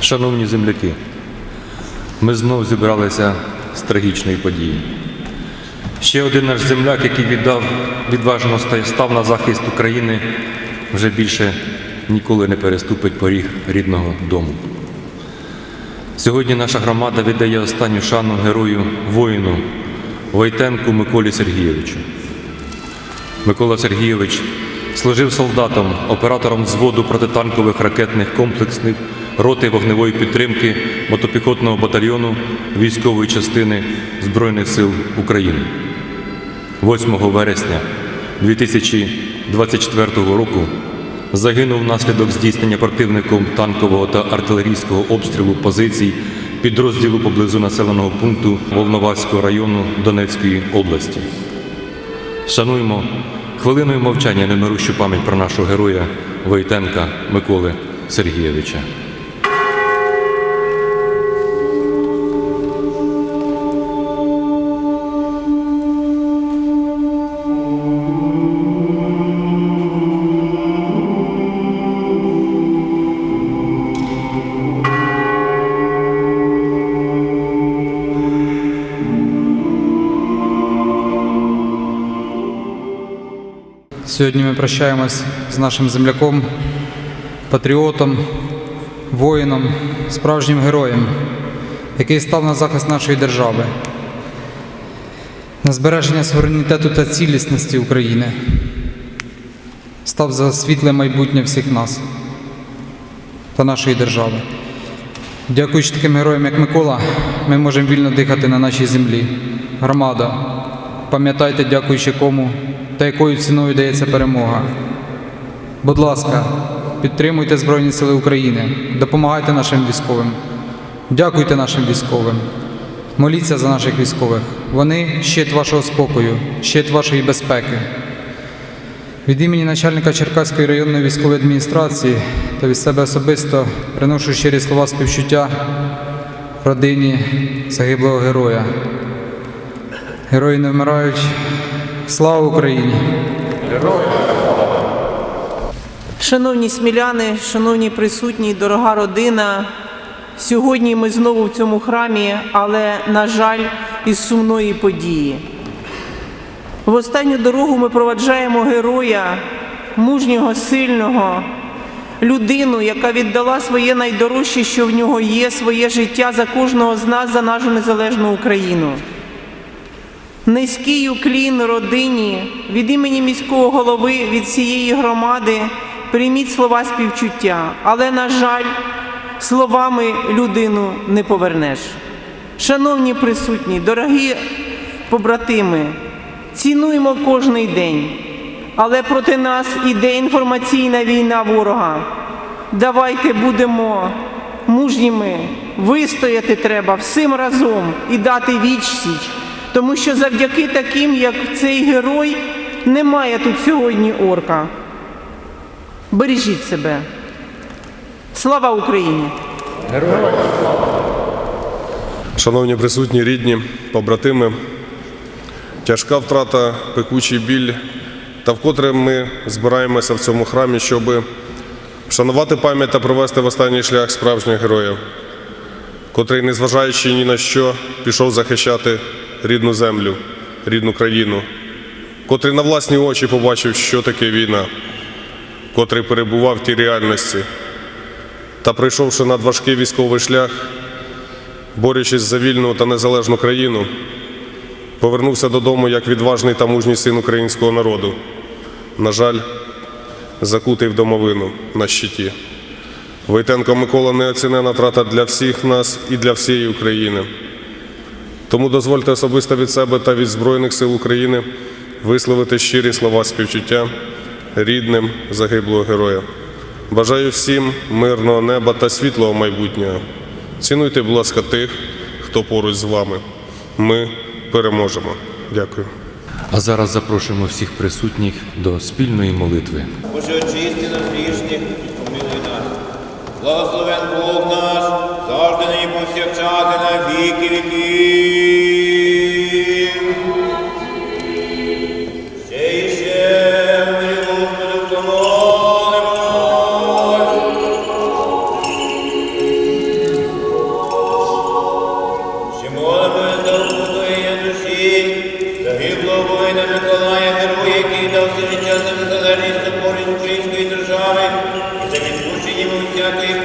Шановні земляки, ми знов зібралися з трагічної події. Ще один наш земляк, який віддав відважно став на захист України, вже більше ніколи не переступить поріг рідного дому. Сьогодні наша громада віддає останню шану герою воїну Войтенку Миколі Сергійовичу. Микола Сергійович служив солдатом, оператором взводу протитанкових ракетних комплексних роти вогневої підтримки мотопіхотного батальйону військової частини Збройних сил України. 8 вересня 2024 року загинув внаслідок здійснення противником танкового та артилерійського обстрілу позицій підрозділу поблизу населеного пункту Волноваського району Донецької області. Шануємо хвилиною мовчання немирущу пам'ять про нашого героя Войтенка Миколи Сергійовича. Сьогодні ми прощаємось з нашим земляком, патріотом, воїном, справжнім героєм, який став на захист нашої держави, на збереження суверенітету та цілісності України, став за світле майбутнє всіх нас та нашої держави. Дякуючи таким героям, як Микола, ми можемо вільно дихати на нашій землі. Громада, пам'ятайте, дякуючи кому та якою ціною дається перемога. Будь ласка, підтримуйте Збройні Сили України, допомагайте нашим військовим, дякуйте нашим військовим, моліться за наших військових. Вони щит вашого спокою, щит вашої безпеки. Від імені начальника Черкаської районної військової адміністрації та від себе особисто приношу щирі слова співчуття родині загиблого героя. Герої не вмирають. Слава Україні! Шановні сміляни, шановні присутні, дорога родина. Сьогодні ми знову в цьому храмі, але, на жаль, із сумної події. В останню дорогу ми проваджаємо героя, мужнього, сильного, людину, яка віддала своє найдорожче, що в нього є, своє життя за кожного з нас, за нашу незалежну Україну. Низький уклін родині від імені міського голови від всієї громади прийміть слова співчуття, але, на жаль, словами людину не повернеш. Шановні присутні, дорогі побратими, цінуємо кожний день, але проти нас іде інформаційна війна ворога. Давайте будемо мужніми, вистояти треба всім разом і дати відсіч. Тому що завдяки таким, як цей герой, немає тут сьогодні орка. Бережіть себе. Слава Україні! героям, Шановні присутні, рідні, побратими, тяжка втрата, пекучий біль, та вкотре ми збираємося в цьому храмі, щоб вшанувати пам'ять та провести в останній шлях справжнього героя, котрий, незважаючи ні на що, пішов захищати рідну землю, рідну країну, котрий на власні очі побачив, що таке війна, котрий перебував в тій реальності та пройшовши надважкий військовий шлях, борючись за вільну та незалежну країну, повернувся додому як відважний та мужній син українського народу. На жаль, закутий в домовину на щиті. Войтенко Микола неоцінена втрата для всіх нас і для всієї України. Тому дозвольте особисто від себе та від Збройних сил України висловити щирі слова співчуття рідним загиблого героя. Бажаю всім мирного неба та світлого майбутнього. Цінуйте, будь ласка, тих, хто поруч з вами. Ми переможемо. Дякую. А зараз запрошуємо всіх присутніх до спільної молитви. Боже, очисти нас грішних, помилуй нас. Благословен Бог наш, завжди нині повсякчас і на віки віків. جنة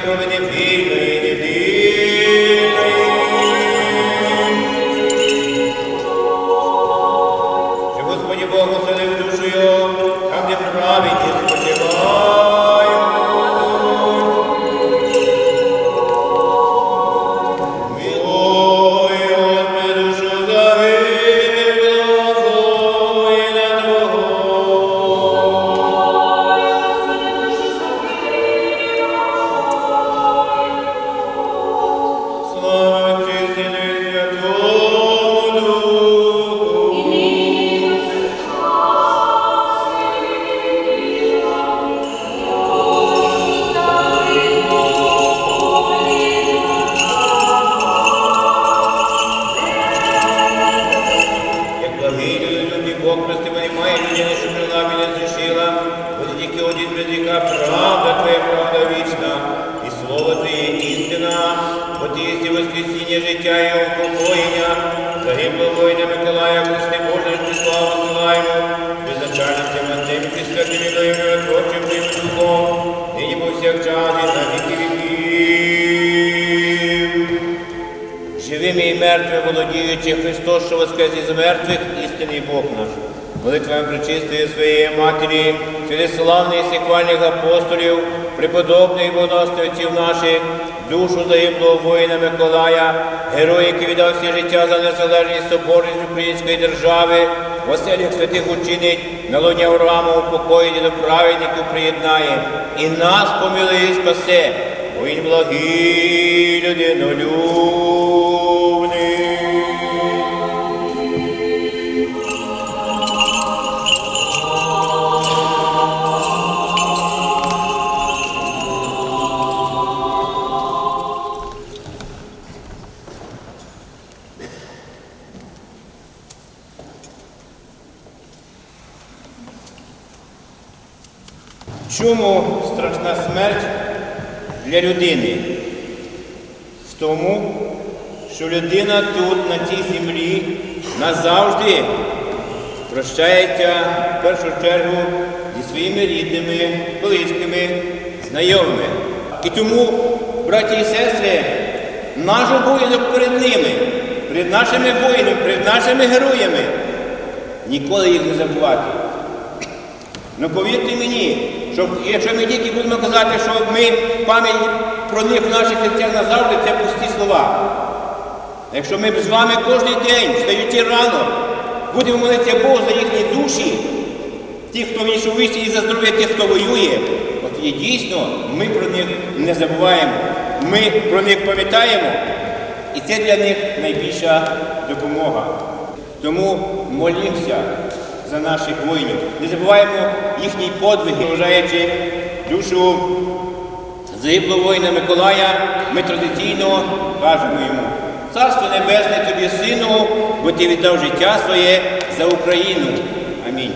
воскресіння життя і упокоєння, загиблого воїна Миколая, Христи ти славу зсилаємо, беззначальним тим і святим і доєм творчим тим духом, нині повсякчас і на віки віків. Живими і мертвими володіючи Христос, що воскрес із мертвих, істинний Бог наш. Молитвами причистої своєї Матері, через славних сихвальних апостолів, преподобних боносних отців наших, душу загиблого воїна Миколая, героя, який віддав всі життя за незалежність соборність української держави, оселях святих учинить, на луні Авраама упокоїть і до праведників приєднає, і нас помилує і спасе, воїн благий людинолюбний. Чому страшна смерть для людини? В тому, що людина тут, на цій землі, назавжди прощається в першу чергу зі своїми рідними, близькими, знайомими. І тому, браті і сестри, наш обов'язок перед ними, перед нашими воїнами, перед нашими героями, ніколи їх не забувати. Ну повірте мені, що якщо ми тільки будемо казати, що ми пам'ять про них в наших серцях назавжди, це пусті слова. Якщо ми з вами кожен день, встаючи рано, будемо молитися Богу за їхні душі, тих, хто вийшов вище, і за здоров'я тих, хто воює, от тоді дійсно ми про них не забуваємо. Ми про них пам'ятаємо, і це для них найбільша допомога. Тому молімося за наших воїнів. Не забуваємо їхній подвиг, вважаючи душу загиблого воїна Миколая, ми традиційно кажемо йому. Царство Небесне тобі, сину, бо ти віддав життя своє за Україну. Амінь.